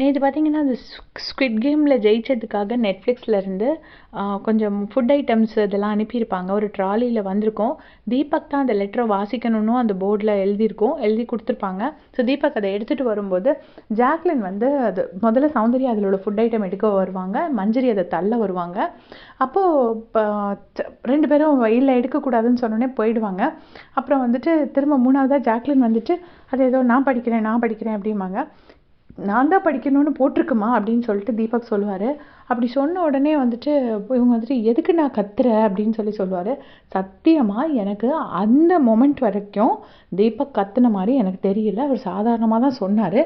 நேற்று பார்த்தீங்கன்னா, அந்த ஸ்குவிட் கேமில் ஜெயிச்சதுக்காக நெட்ஃப்ளிக்ஸ்லேருந்து கொஞ்சம் ஃபுட் ஐட்டம்ஸ் இதெல்லாம் அனுப்பியிருப்பாங்க. ஒரு ட்ராலியில் வந்திருக்கும். தீபக் தான் அந்த லெட்டரை வாசிக்கணும்னு அந்த போர்டில் எழுதியிருக்கோம் எழுதி கொடுத்துருப்பாங்க ஸோ தீபக் அதை எடுத்துகிட்டு வரும்போது, ஜாக்லின் வந்து அது முதல்ல சௌந்தர்யா அதில ஃபுட் ஐட்டம் எடுக்க வருவாங்க. மஞ்சரி அதை தள்ள வருவாங்க. அப்போது ரெண்டு பேரும் இல்லை எடுக்கக்கூடாதுன்னு சொன்னோடனே போயிடுவாங்க. அப்புறம் வந்துட்டு திரும்ப மூணாவதாக ஜாக்லின் வந்துட்டு, அது ஏதோ நான் படிக்கிறேன், நான் படிக்கிறேன் அப்படிம்பாங்க. நான் தான் படிக்கணும்னு போட்டிருக்குமா அப்படின்னு சொல்லிட்டு தீபக் சொல்லுவார். அப்படி சொன்ன உடனே வந்துட்டு இவங்க வந்துட்டு எதுக்கு நான் கத்துற அப்படின்னு சொல்லி சொல்லுவார் சத்தியமாக எனக்கு அந்த மொமெண்ட் வரைக்கும் தீபக் கத்துன மாதிரி எனக்கு தெரியல. அவர் சாதாரணமாக தான் சொன்னார்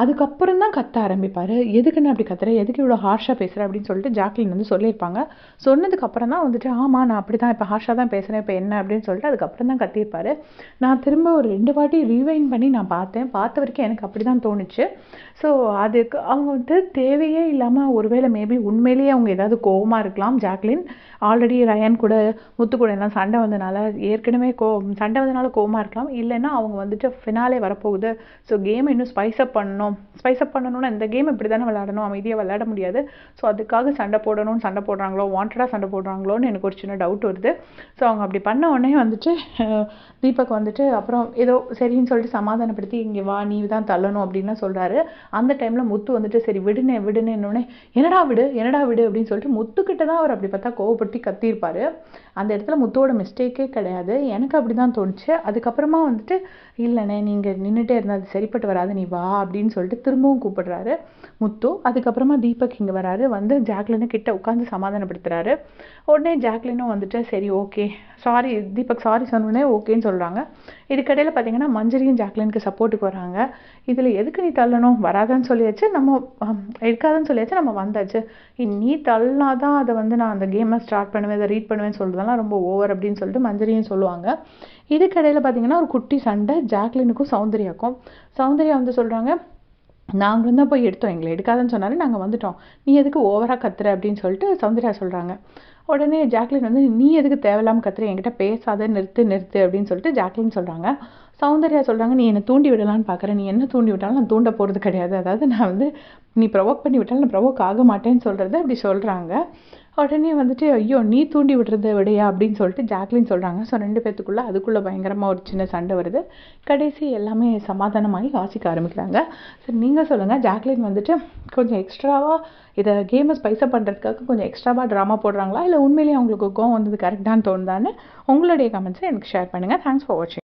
அதுக்கப்புறம் தான் கத்த ஆரம்பிப்பாரு. எதுக்குன்னு அப்படி கத்துற? எதுக்கு இவ்வளோ ஹார்ஷாக பேசுகிறேன் அப்படின்னு சொல்லிட்டு ஜாக்லின் வந்து சொல்லியிருப்பாங்க. சொன்னதுக்கப்புறம் தான் வந்துட்டு, ஆமாம் நான் அப்படி தான் இப்போ ஹார்ஷாக தான் பேசுகிறேன் இப்போ என்ன? அப்படின்னு சொல்லிட்டு அதுக்கப்புறம் தான் கத்தியிருப்பார் நான் திரும்ப ஒரு ரெண்டு வாட்டி ரீவைன் பண்ணி நான் பார்த்தேன். பார்த்த வரைக்கும் எனக்கு அப்படி தான் தோணுச்சு. ஸோ அதுக்கு அவங்க வந்து தேவையே இல்லாமல் ஒருவேளை மேபி உண்மையிலேயே அவங்க ஏதாவது கோவமா இருக்கலாம் ஜாக்லின். ஆல்ரெடி ரயான் கூட, முத்து கூட எல்லாம் சண்டை வந்தனால ஏற்கனவே கோ சண்டை வந்தனால கோமா இருக்கலாம். இல்லைன்னா அவங்க வந்துட்டு ஃபினாலே வரப்போகுது. ஸோ கேம் இன்னும் ஸ்பைஸ் அப் பண்ணணும். ஸ்பைஸ் அப் பண்ணணும்னா இந்த கேம் இப்படி தானே விளையாடணும். அமைதியாக விளையாட முடியாது. ஸோ அதுக்காக சண்டை போடணும்னு சண்டை போடுறாங்களோ, வாண்டடாக சண்டை போடுறாங்களோன்னு எனக்கு ஒரு சின்ன டவுட் வருது. ஸோ அவங்க அப்படி பண்ண உடனே வந்துட்டு தீபக் வந்துட்டு அப்புறம் ஏதோ சரின்னு சொல்லிட்டு சமாதானப்படுத்தி, இங்கே வா நீ தான் தள்ளணும் அப்படின்னு சொல்கிறாரு அந்த டைமில் முத்து வந்துட்டு சரி விடுனே விடுனேன்னோனே, என்னடா விடு? என்னடா விடு? அப்படின்னு சொல்லிட்டு முத்துக்கிட்ட தான் அவர் அப்படி பார்த்தா கோவப்படுத்தி கத்தியிருப்பாரு. அந்த இடத்துல முத்தோட மிஸ்டேக்கே கிடையாது. எனக்கு அப்படி தான் தோணுச்சு. அதுக்கப்புறமா வந்துட்டு, இல்லைண்ணே நீங்கள் நின்றுட்டே இருந்தால் அது சரிப்பட்டு வராது. நீ வா அப்படின்னு சொல்லிட்டு திரும்பவும் கூப்பிடுறாரு முத்து. அதுக்கப்புறமா தீபக் இங்கே வராரு. வந்து ஜாக்லினு கிட்ட உட்காந்து சமாதானப்படுத்துகிறாரு உடனே ஜாக்லினும் வந்துட்டு சரி ஓகே. சாரி தீபக் சாரி சொன்னோடனே ஓகேன்னு சொல்கிறாங்க இதுக்கடையில் பார்த்தீங்கன்னா, மஞ்சரியும் ஜாக்லினுக்கு சப்போர்ட்டுக்கு வராங்க. இதில் எதுக்கு நீ தள்ளணும்? வராதான்னு சொல்லியாச்சு. நம்ம அம் இருக்காதுன்னு சொல்லியாச்சு. நம்ம வந்தாச்சு. நீ தள்ளினா தான் வந்து நான் அந்த கேமை ஸ்டார்ட் பண்ணுவேன். இதை ரீட் பண்ணுவேன்னு சொல்கிறதெல்லாம் ரொம்ப ஓவர் அப்படின்னு சொல்லிட்டு மஞ்சரியும் சொல்லுவாங்க. இதுக்கடையில் பார்த்தீங்கன்னா, ஒரு குட்டி சண்டை ஜாக்லினுக்கும் சௌந்தர்யாக்கும். சௌந்தர்யா வந்து சொல்கிறாங்க நாங்களும் தான் போய் எடுத்தோம். எங்களை எடுக்காதன்னு சொன்னாலே நாங்கள் வந்துட்டோம். நீ எதுக்கு ஓவராக கத்துற? அப்படின்னு சொல்லிட்டு சௌந்தர்யா சொல்கிறாங்க உடனே ஜாக்லின் வந்து, நீ எதுக்கு தேவையில்லாமல் கத்துற? என்கிட்ட பேசாத நிறுத்து நிறுத்து அப்படின்னு சொல்லிட்டு ஜாக்லின் சொல்கிறாங்க சௌந்தர்யா சொல்கிறாங்க நீ என்னை தூண்டி விடலான்னு பார்க்குறேன் நீ என்ன தூண்டி விட்டாலும் நான் தூண்ட போகிறது கிடையாது. அதாவது நான் வந்து நீ ப்ரொவோக் பண்ணி விட்டாலும் நான் ப்ரொவோக் ஆக மாட்டேன்னு சொல்கிறது அப்படி சொல்கிறாங்க உடனே வந்துட்டு, ஐயோ! நீ தூண்டி விடுறத விடையா அப்படின்னு சொல்லிட்டு ஜாக்லின் சொல்கிறாங்க ஸோ ரெண்டு பேர்த்துக்குள்ளே அதுக்குள்ளே பயங்கரமாக ஒரு சின்ன சண்டை வருது. கடைசி எல்லாமே சமாதானமாகி வாசிக்க ஆரம்பிக்கிறாங்க. ஸோ நீங்கள் சொல்லுங்கள் ஜாக்லின் வந்துட்டு கொஞ்சம் எக்ஸ்ட்ராவாக இதை கேமை ஸ்பைஸ் பண்ணுறதுக்காக கொஞ்சம் எக்ஸ்ட்ராவாக ட்ராமா போடுறாங்களா? இல்லை உண்மையிலேயே அவங்களுக்கு கோவம் வந்தது கரெக்ட் தோணுதான்னு உங்களுடைய கமெண்ட்ஸை எனக்கு ஷேர் பண்ணுங்க. தேங்க்ஸ் ஃபார் வாட்சிங்.